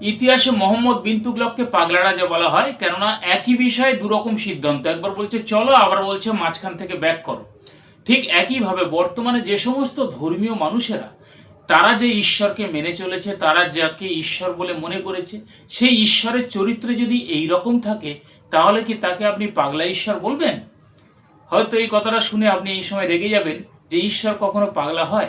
ইতিহাসে মোহাম্মদ বিন তুগলককে পাগলা রাজা বলা হয়, কেননা একই বিষয়ে দুরকম সিদ্ধান্ত। একবার বলছে, চলো, আবার বলছে, মাঝখান থেকে ব্যাক করো। ঠিক একইভাবে বর্তমানে যে সমস্ত ধর্মীয় মানুষেরা, তারা যে ঈশ্বরকে মেনে চলেছে, তারা যাকে ঈশ্বর বলে মনে করেছে, সেই ঈশ্বরের চরিত্র যদি এই রকম থাকে, তাহলে কি তাকে আপনি পাগলা ঈশ্বর বলবেন? হয়তো এই কথাটা শুনে আপনি এই সময় রেগে যাবেন যে, ঈশ্বর কখনো পাগলা হয়?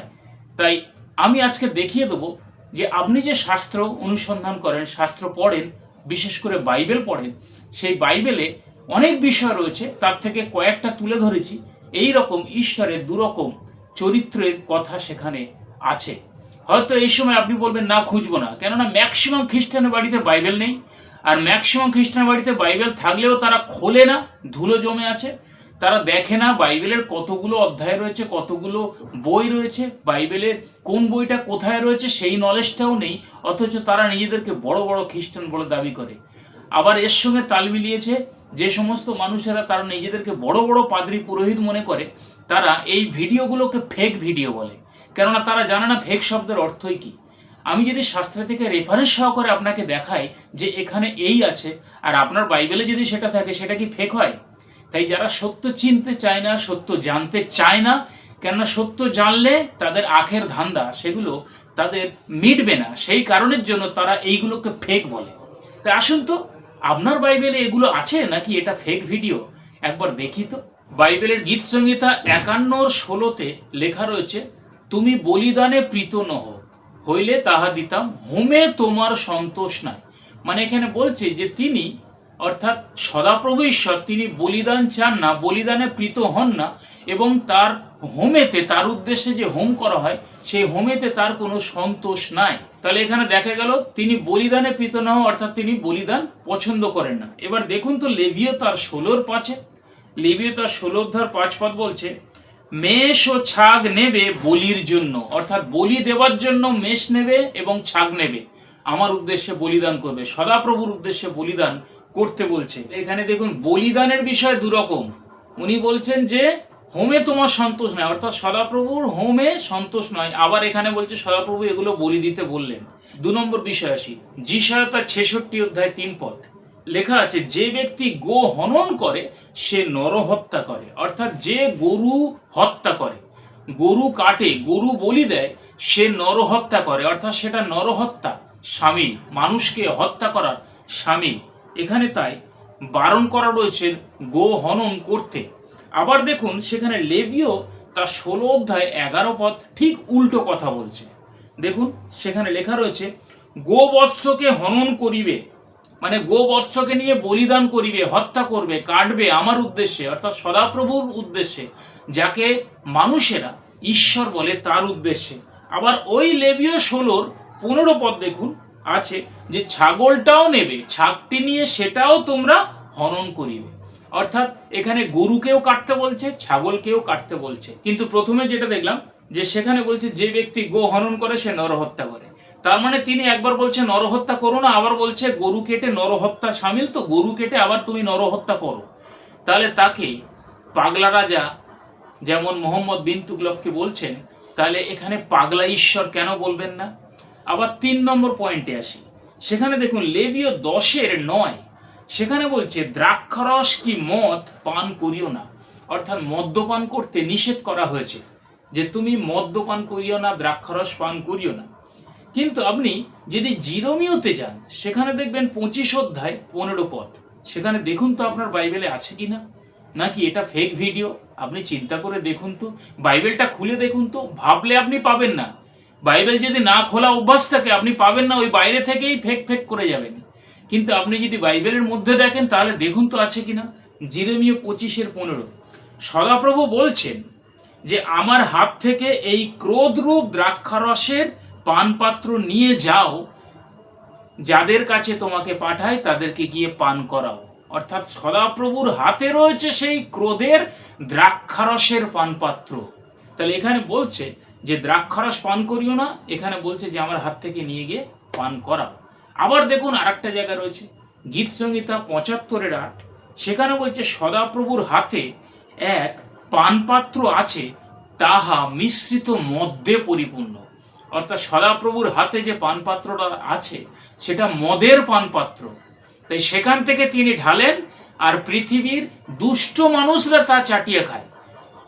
তাই আমি আজকে দেখিয়ে দেবো যে আপনি যে শাস্ত্র অনুসন্ধান করেন, শাস্ত্র পড়েন, বিশেষ করে বাইবেল পড়েন, সেই বাইবেলে অনেক বিষয় রয়েছে। তার থেকে কয়েকটা তুলে ধরেছি। এই রকম ঈশ্বরের দুরকম চরিত্রের কথা সেখানে আছে। হয়তো এই সময় আপনি বলবেন, না, খুঁজবো না। কেননা ম্যাক্সিমাম খ্রিস্টানের বাড়িতে বাইবেল নেই। আর ম্যাক্সিমাম খ্রিস্টানের বাড়িতে বাইবেল থাকলেও তারা খোলে না, ধুলো জমে আছে। তারা দেখে না, বাইবেলের কতগুলো অধ্যায় রয়েছে, কতগুলো বই রয়েছে, বাইবেলের কোন বইটা কোথায় রয়েছে সেই নলেজটাও নেই, অথচ তারা নিজেদেরকে বড় বড় খ্রিস্টান বলে দাবি করে। আবার এর সঙ্গে তাল মিলিয়েছে, যে সমস্ত মানুষেরা তারা নিজেদেরকে বড় বড় পাদ্রী পুরোহিত মনে করে, তারা এই ভিডিওগুলোকে ফেক ভিডিও বলে। কেননা তারা জানে না ফেক শব্দের অর্থই কি। আমি যদি শাস্ত্র থেকে রেফারেন্স সহকারে আপনাকে দেখাই যে এখানে এই আছে, আর আপনার বাইবেলে যদি সেটা থাকে, সেটা কি ফেক হয়? তাই যারা সত্য চিনতে চায় না, সত্য জানতে চায় না, কেননা সত্য জানলে তাদের আখের ধান্দা, সেগুলো তাদের মিটবে না। সেই কারণের জন্য তারা এইগুলোকে ফেক বলে। তাই আসুন তো, আপনার বাইবেলে এগুলো আছে নাকি এটা ফেক ভিডিও একবার দেখি তো। বাইবেলের গীত সংহিতা একান্নর ষোলোতে লেখা রয়েছে, তুমি বলিদানে প্রীত নহ, হইলে তাহা দিতাম, হোমে তোমার সন্তোষ নাই। মানে এখানে বলছে যে তিনি অর্থাৎ সদাপ্রভু ঈশ্বর তিনি বলিদান চান না, বলিদানে প্রীত হন না, এবং তার হোমেতে, তার উদ্দেশ্যে যে হোম করা হয়, সেই হোমেতে তার কোনো সন্তোষ নাই। তাহলে এখানে দেখা গেল, তিনি বলিদানে প্রীত না অর্থাৎ তিনি বলিদান পছন্দ করেন না। এবার দেখুন তো লেভিও তার ষোলোর পাঁচে লেভিও তার ষোলো অধ্যায়ের পাঁচ পদ বলছে, মেষ ও ছাগ নেবে বলির জন্য, অর্থাৎ বলি দেওয়ার জন্য মেষ নেবে এবং ছাগ নেবে। আমার উদ্দেশ্যে বলিদান করবে। সদাপ্রভুর উদ্দেশ্যে বলিদান করতে বলছে। এখানে দেখুন, বলিদানের বিষয় দুরকম। উনি বলছেন যে, হোমে তোমার সন্তোষ নয়। অর্থাৎ সদাপ্রভুর হোমে সন্তোষ নয়। আবার এখানে বলছে, সদাপ্রভু এগুলো বলি দিতে বললেন। দু নম্বর বিষয় আসি। তার ছেষট্টি অধ্যায় তিন পথ লেখা আছে, যে ব্যক্তি গো হনন করে, সে নরহত্যা করে। অর্থাৎ যে গরু হত্যা করে, গরু কাটে, গরু বলি দেয়, সে নরহত্যা করে। অর্থাৎ সেটা নরহত্যা সামিল মানুষকে হত্যা করার সামিল এখানে তাই বারণ করা রয়েছে গো হনন করতে। আবার দেখুন, সেখানে লেবিও তার ষোলো অধ্যায় এগারো পদ ঠিক উল্টো কথা বলছে। দেখুন, সেখানে লেখা রয়েছে, গোবৎসকে হনন করিবে মানে গোবৎসকে নিয়ে বলিদান করিবে, হত্যা করবে, কাটবে আমার উদ্দেশ্যে, অর্থাৎ সদাপ্রভুর উদ্দেশ্যে, যাকে মানুষেরা ঈশ্বর বলে তার উদ্দেশ্যে। আবার ওই লেবীয় ষোলোর পনেরো পদ দেখুন আছে যে ছাগলটাও নেবে, ছাগটি নিয়ে সেটাও তোমরা হনন করিবে। অর্থাৎ এখানে গরুকেও কাটতে বলছে, ছাগলকেও কাটতে বলছে। কিন্তু প্রথমে যেটা দেখলাম, যে সেখানে বলছে, যে ব্যক্তি গো হনন করে, সে নরহত্যা করে। তার মানে তিনি একবার বলছে, নরহত্যা করো না, আবার বলছে, গরু কেটে নরহত্যা সামিল, তো গরু কেটে আবার তুমি নরহত্যা করো। তাহলে তাকে পাগলা রাজা যেমন মোহাম্মদ বিন তুগলককে বলছেন, তাহলে এখানে পাগলা ঈশ্বর কেন বলবেন না? আবার তিন নম্বর পয়েন্টে আসি। সেখানে দেখুন, লেবীয় দশের নয়। সেখানে বলছে, দ্রাক্ষারস কি মদ পান করিও না। অর্থাৎ মদ্যপান করতে নিষেধ করা হয়েছে যে তুমি মদ্যপান করিও না, দ্রাক্ষারস পান করিও না। কিন্তু আপনি যদি জিরোমিওতে যান, সেখানে দেখবেন পঁচিশ অধ্যায় পনেরো পথ সেখানে দেখুন তো আপনার বাইবেলে আছে কি না? নাকি এটা ফেক ভিডিও আপনি চিন্তা করে দেখুন তো, বাইবেলটা খুলে দেখুন তো, ভাবলে আপনি পাবেন না। বাইবেল যদি না খোলা অভ্যাস থাকে, আপনি পাবেন না, ওই বাইরে থেকেই ফেক ফেক করে যাবেন। কিন্তু আপনি যদি বাইবেলের মধ্যে দেখেন, তাহলে দেখুন তো আছে কিনা। জিরেমিও পঁচিশের পনেরো। সদাপ্রভু বলছেন যে, আমার হাত থেকে এই ক্রোধরূপ দ্রাক্ষারসের পানপাত্র নিয়ে যাও। যাদের কাছে তোমাকে পাঠায়, তাদেরকে গিয়ে পান করাও। অর্থাৎ সদাপ্রভুর হাতে রয়েছে সেই ক্রোধের দ্রাক্ষারসের পানপাত্র। তাহলে এখানে বলছে যে দ্রাক্ষারস পান করিও না, এখানে বলছে যে আমার হাত থেকে নিয়ে গিয়ে পান করাও। আবার দেখুন আরেকটা জায়গা রয়েছে, গীত সংহিতা পঁচাত্তরের আট সেখানে বলছে, সদাপ্রভুর হাতে এক পানপাত্র আছে, তাহা মিশ্রিত মদ্যে পরিপূর্ণ। অর্থাৎ সদাপ্রভুর হাতে যে পানপাত্রটা আছে, সেটা মদের পানপাত্র। তাই সেখান থেকে তিনি ঢালেন, আর পৃথিবীর দুষ্ট মানুষরা তা চাটিয়ে খায়।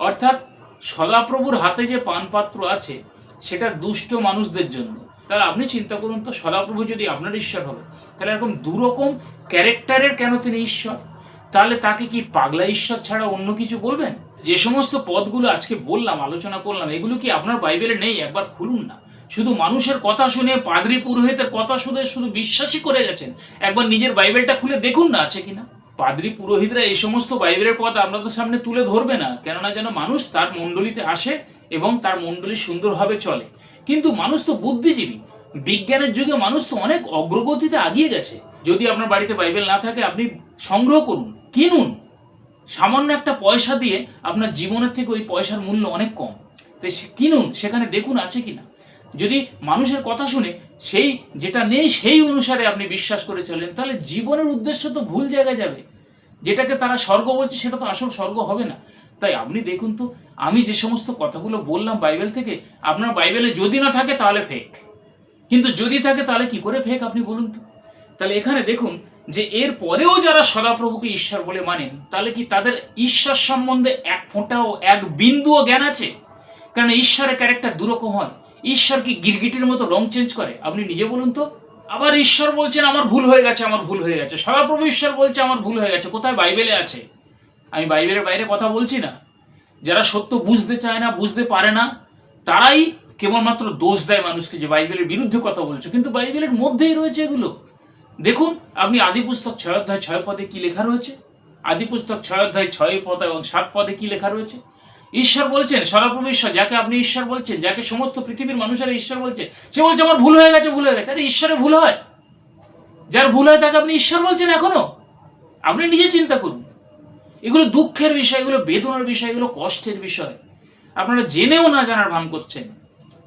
অর্থাৎ সদাপ্রভুর হাতে যে পানপাত্র আছে, সেটা দুষ্ট মানুষদের জন্য। তাহলে আপনি চিন্তা করুন তো সদাপ্রভু যদি আপনার ঈশ্বর হবে তাহলে এরকম দুরকম ক্যারেক্টারের কেন তিনি ঈশ্বর? তাহলে তাকে কি পাগলা ঈশ্বর ছাড়া অন্য কিছু বলবেন? যে সমস্ত পদগুলো আজকে বললাম, আলোচনা করলাম, এগুলো কি আপনার বাইবেলে নেই? একবার খুলুন না। শুধু মানুষের কথা শুনে, পাদ্রী পুরোহিতের কথা শুনে শুধু বিশ্বাসই করে গেছেন। একবার নিজের বাইবেলটা খুলে দেখুন না আছে কিনা। পাদ্রী পুরোহিতরা এই সমস্ত বাইবেলের পথ আপনাদের সামনে তুলে ধরবে না, কেননা যেন মানুষ তার মণ্ডলীতে আসে এবং তার মণ্ডলী সুন্দরভাবে চলে। কিন্তু মানুষ তো বুদ্ধিজীবী। বিজ্ঞানের যুগে মানুষ তো অনেক অগ্রগতিতে আগিয়ে গেছে। যদি আপনার বাড়িতে বাইবেল না থাকে, আপনি সংগ্রহ করুন, কিনুন। সামান্য একটা পয়সা দিয়ে আপনার জীবনের থেকে ওই পয়সার মূল্য অনেক কম। তাই কিনুন, সেখানে দেখুন আছে কিনা। যদি মানুষের কথা শুনে সেই যেটা নেই সেই অনুসারে আপনি বিশ্বাস করে চলেন, তাহলে জীবনের উদ্দেশ্য তো ভুল জায়গায় যাবে। যেটাকে তারা স্বর্গ বলছে, সেটা তো আসল স্বর্গ হবে না। তাই আপনি দেখুন তো, আমি যে সমস্ত কথাগুলো বললাম বাইবেল থেকে, আপনার বাইবেলে যদি না থাকে তাহলে ফেক কিন্তু যদি থাকে তাহলে কি করে ফেক আপনি বলুন তো? তাহলে এখানে দেখুন যে এর পরেও যারা সদাপ্রভুকে ঈশ্বর বলে মানেন, তাহলে কি তাদের ঈশ্বর সম্বন্ধে এক ফোঁটাও, এক বিন্দুও জ্ঞান আছে? কারণ ঈশ্বরের ক্যারেক্টার দুরকম হয়। ঈশ্বর কি গিরগিটির মতো রং চেঞ্জ করে? আপনি নিজে বলুন তো। আবার ঈশ্বর বলছেন, আমার ভুল হয়ে গেছে, আমার ভুল হয়ে গেছে। সদাপ্রভু ঈশ্বর বলছে, আমার ভুল হয়ে গেছে, কোথায়? বাইবেলে আছে। আমি বাইবেলের বাইরে কথা বলছি না। যারা সত্য বুঝতে চায় না, বুঝতে পারে না, তারাই কেবলমাত্র দোষ দেয় মানুষকে যে বাইবেলের বিরুদ্ধে কথা বলছে। কিন্তু বাইবেলের মধ্যেই রয়েছে এগুলো। দেখুন, আপনি আদি পুস্তক ছয় অধ্যায় ছয় পদে কি লেখা রয়েছে? আদি পুস্তক ছয় অধ্যায় ছয় পদ এবং সাত পদে কি লেখা রয়েছে? ঈশ্বর বলছেন সর্বপ্রভু ঈশ্বর, যাকে আপনি ঈশ্বর বলছেন, যাকে সমস্ত পৃথিবীর মানুষেরা ঈশ্বর বলছে, সে বলছে আমার ভুল হয়ে গেছে, ভুল হয়ে গেছে। আরে ঈশ্বরে ভুল হয়। যার ভুল হয় তাকে আপনি ঈশ্বর বলছেন এখনও? আপনি নিজে চিন্তা করুন। এগুলো দুঃখের বিষয়, এগুলো বেদনার বিষয়, এগুলো কষ্টের বিষয়। আপনারা জেনেও না জানার ভান করছেন।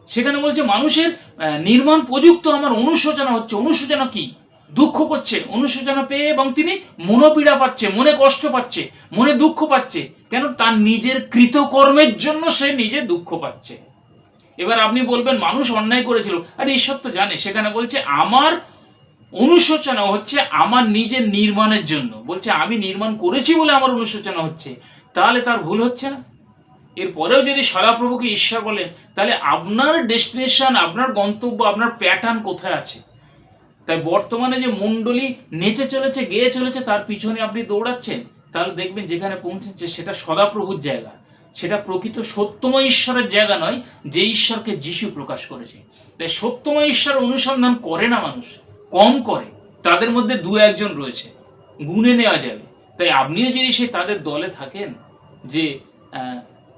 সেখানে বলছে, মানুষের নির্মাণ প্রযুক্ত আমার অনুশোচনা হচ্ছে। অনুশোচনা কি? দুঃখ করছে, অনুশোচনা পেয়ে এবং তিনি মনোপীড়া পাচ্ছে, মনে কষ্ট পাচ্ছে, মনে দুঃখ পাচ্ছে। কেন? তার নিজের কৃতকর্মের জন্য সে নিজে দুঃখ পাচ্ছে। এবার আপনি বলবেন, মানুষ অন্যায় করেছিল। আরে, ঈশ্বর তো জানে, সেখানে বলছে, আমার অনুশোচনা হচ্ছে আমার নিজের নির্মাণের জন্য। বলছে, আমি নির্মাণ করেছি বলে আমার অনুশোচনা হচ্ছে। তাহলে তার ভুল হচ্ছে না? এরপরেও যদি সদাপ্রভুকে ঈশ্বর বলেন, তাহলে আপনার ডেস্টিনেশন আপনার গন্তব্য, আপনার প্যাটার্ন কোথায় আছে? তাই বর্তমানে যে মণ্ডলী নেচে চলেছে, গেয়ে চলেছে, তার পিছনে আপনি দৌড়াচ্ছেন, তাহলে দেখবেন যেখানে পৌঁছেছে সেটা সদাপ্রভুর জায়গা। সেটা প্রকৃত সত্যময় ঈশ্বরের জায়গা নয়, যে ঈশ্বরকে যিশু প্রকাশ করেছে। তাই সত্যময় ঈশ্বর অনুসন্ধান করে না মানুষ, কম করে। তাদের মধ্যে দু একজন রয়েছে গুনে নেওয়া যাবে। তাই আপনিও যদি সে তাদের দলে থাকেন, যে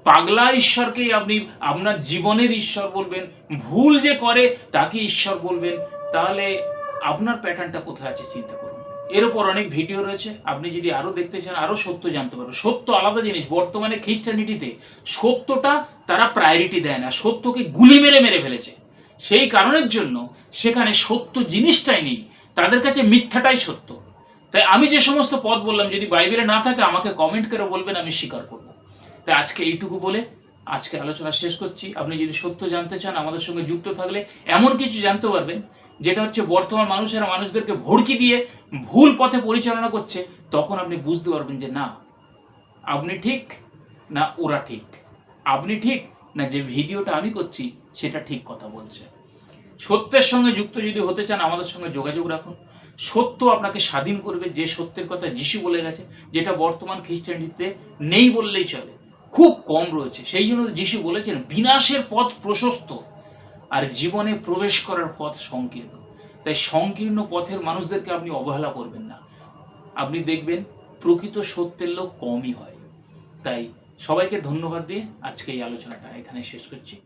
পাগলা ঈশ্বরকেই আপনি আপনার জীবনের ঈশ্বর বলবেন, ভুল যে করে তাকে ঈশ্বর বলবেন, তাহলে আপনার প্যাটার্নটা কোথায় আছে চিন্তা করুন। এর উপর অনেক ভিডিও রয়েছে। আপনি যদি আরও দেখতে চান, আরও সত্য জানতে পারবেন। সত্য আলাদা জিনিস। বর্তমানে খ্রিস্টানিটিতে সত্যটা তারা প্রায়োরিটি দেয় না। সত্যকে গুলি মেরে মেরে ফেলেছে। সেই কারণের জন্য সেখানে সত্য জিনিসটাই নেই। তাদের কাছে মিথ্যাটাই সত্য। তাই আমি যে সমস্ত পদ বললাম, যদি বাইবেলে না থাকে, আমাকে কমেন্ট করে বলবেন, আমি স্বীকার করব। তাই আজকে এইটুকু বলে আজকে আলোচনা শেষ করছি। আপনি যদি সত্য জানতে চান, আমাদের সঙ্গে যুক্ত থাকলে এমন কিছু জানতে পারবেন যেটা হচ্ছে বর্তমান মানুষেরা মানুষদেরকে ভড়কি দিয়ে ভুল পথে পরিচালনা করছে, তখন আপনি বুঝতে পারবেন যে না, আপনি ঠিক না ওরা ঠিক। আপনি ঠিক না যে ভিডিওটা আমি করছি, সেটা ঠিক কথা বলছে। সত্যের সঙ্গে যুক্ত যদি হতে চান, আমাদের সঙ্গে যোগাযোগ রাখুন। সত্য আপনাকে স্বাধীন করবে, যে সত্যের কথা যিশু বলে গেছে, যেটা বর্তমান খ্রিস্টানিটিতে নেই বললেই চলে। খুব কম রয়েছে। সেই জন্য যিশু বলেছেন, বিনাশের পথ প্রশস্ত। আর জীবনে প্রবেশ করার পথ সংকীর্ণ। তাই সংকীর্ণ পথের মানুষদেরকে আপনি অবহেলা করবেন না। আপনি দেখবেন প্রকৃত সত্যের লোক কমই হয়। তাই সবাইকে ধন্যবাদ দিয়ে আজকে এই আলোচনাটা এখানে শেষ করছি।